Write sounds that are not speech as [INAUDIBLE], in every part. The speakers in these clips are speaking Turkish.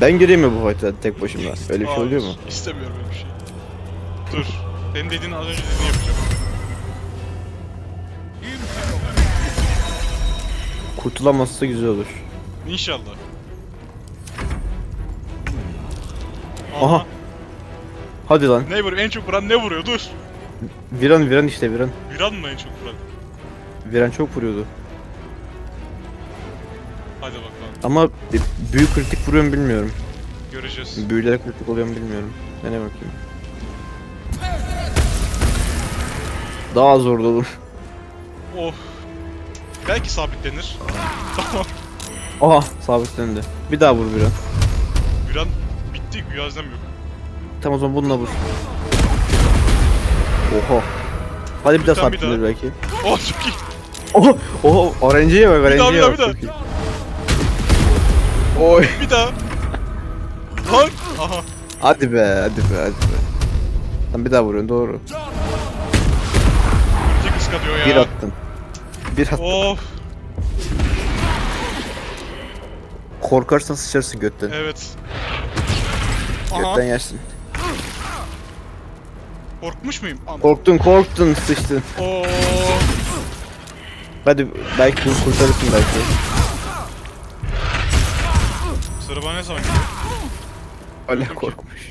Ben gireyim mi bu fight'a tek başıma? Öyle bir şey oluyor mu? İstemiyorum öyle bir şey. Dur. Senin dediğin az önce dediğini yapacağım. Kurtulamazsa güzel olur. İnşallah. Aha. Hadi lan. Ne vuruyor? En çok vuran ne vuruyor? Dur. Viran viran işte viran. Viran mı en çok vuran? Viran çok vuruyordu. Hadi bakalım. Ama büyük kritik vuruyor mu bilmiyorum. Göreceğiz. Büyülere kritik oluyor mu bilmiyorum. Dene bakayım. Daha zor olur. Oh. Belki sabitlenir. Tamam. [LAUGHS] Aha sabitlendi. Bir daha vur Viran. Viran bitti. Güyazlem yok. Tamam o zaman bununla vur. Oha. Hadi bir daha Lütfen bir sabitlenir daha. belki. Oh çok iyi. Oha! Oha! RNG'ye bak, Bir daha, RNG'ye bir bak. daha, bir çok iyi. Oy! Bir daha. Lan. Aha. Hadi be, hadi be, hadi be. Lan bir daha vuruyorsun, doğru. İki kıskanıyor ya. Bir attın. Bir attın. Of. Korkarsan sıçarsın götten. Evet. Aha. Götten yersin. Korkmuş muyum? An- Korktun, korktun, sıçtın. Oo. Hadi belki bunu kurtarırsın belki. Sıra bana ne zaman geliyor? Hala korkmuş.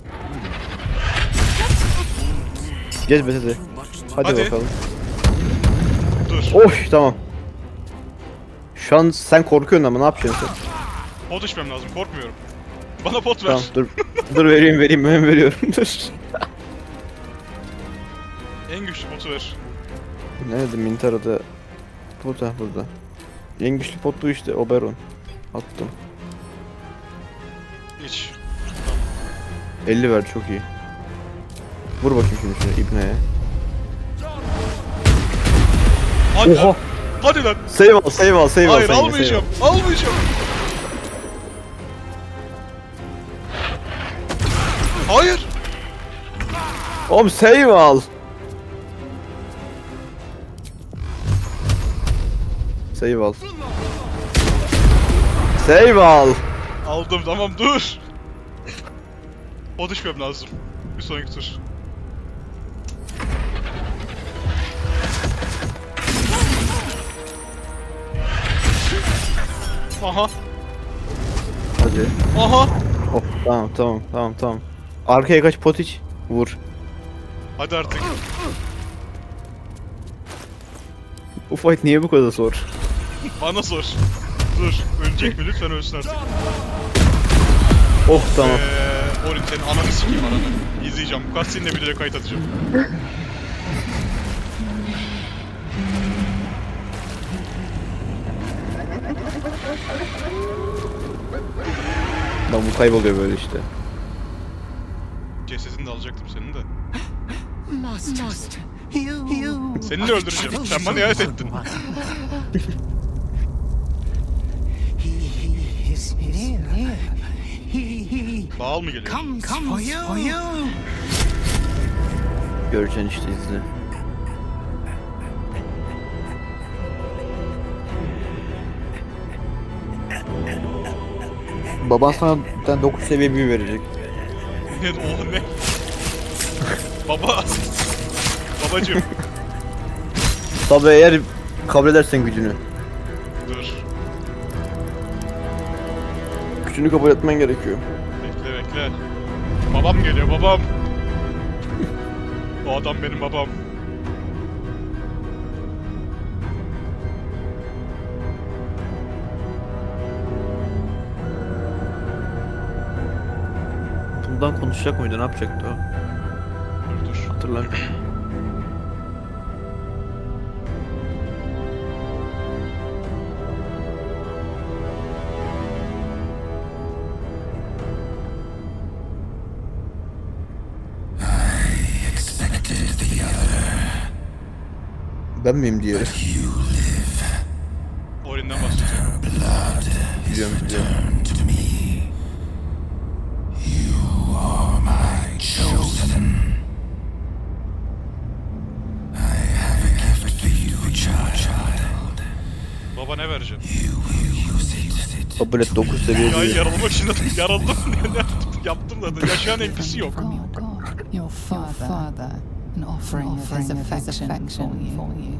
Geç be hadi. Hadi, Hadi. bakalım. Dur. Oy tamam. Şu an sen korkuyorsun ama ne yapacaksın sen? Pot içmem lazım. Korkmuyorum. Bana pot ver. Tamam dur. dur vereyim vereyim hemen veriyorum dur. En güçlü potu ver. Nerede Mintara'da? Burada burada. En güçlü pot bu işte Oberon. Attım. İç. 50 ver çok iyi. Vur bakayım şimdi şunu İbne'ye. Hadi Oha! lan. Hadi lan. Save al save al save al Hayır sen yine, almayacağım. save al. Almayacağım. Hayır. Oğlum save al. Save al. Save al. Aldım tamam dur. Pot içmem lazım. Bir sonraki tur. Aha. Hadi. Aha. Hop tamam tamam tamam tamam. Arkaya kaç pot iç. Vur. Hadi artık. Bu fight niye bu kadar zor? Bana sor. Dur. Ölecek mi? Lütfen ölsün artık. Oh tamam. Eee, Orin senin ananı sikeyim ananı. İzleyeceğim. Bu cutscene'le videoya kayıt atacağım. Lan bu kayboluyor böyle işte. Cesedini de alacaktım senin de. Master. Master. You. You. Seni de öldüreceğim. Sen bana ihanet ettin. [LAUGHS] is near. He, he Bağıl mı geliyor? comes, for you. For you. Göreceksin işte izle. Baban sana bir tane 9 seviye büyü verecek. Ne? O ne? Baba. Babacım. Tabi eğer kabul edersen gücünü. Dur. Gücünü kabul etmen gerekiyor. Bekle bekle. Babam geliyor babam. O adam benim babam. Bundan konuşacak mıydı? Ne yapacaktı o? Dur dur. Hatırlamıyorum. Ben miyim diğeri? Orin'den bahsediyorum. Biliyorum biliyorum. Baba ne vereceğim? Kabul et 9 seviye Ya değil. yaralamak için dedim. Yaraldım. ne [LAUGHS] yaptım? Yaptım da. Yaşayan NPC yok. your God, your Father, and offering, of his affection, for you,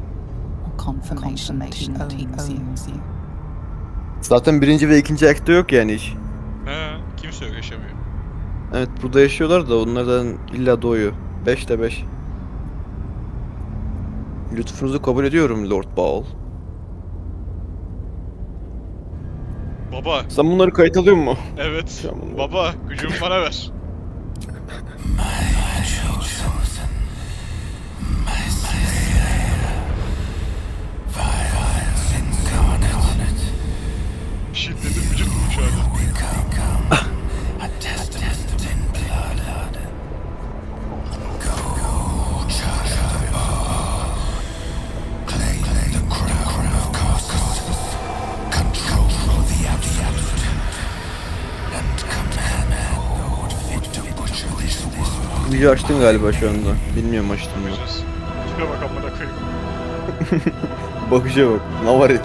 or confirmation, that he owns you. Zaten birinci ve ikinci akta yok yani hiç. He. Kimse yok yaşamıyor. Evet burada yaşıyorlar da onlardan illa doğuyor. 5 de 5. Lütfunuzu kabul ediyorum Lord Baal. Baba. Sen bunları kayıt alıyor mu? Evet. Baba. Gücümü bana ver. [LAUGHS] Video açtın galiba şu anda. Bilmiyorum açtım mı. Tipe bak amına koyayım. [LAUGHS] Bakışa bak. Ne var ya?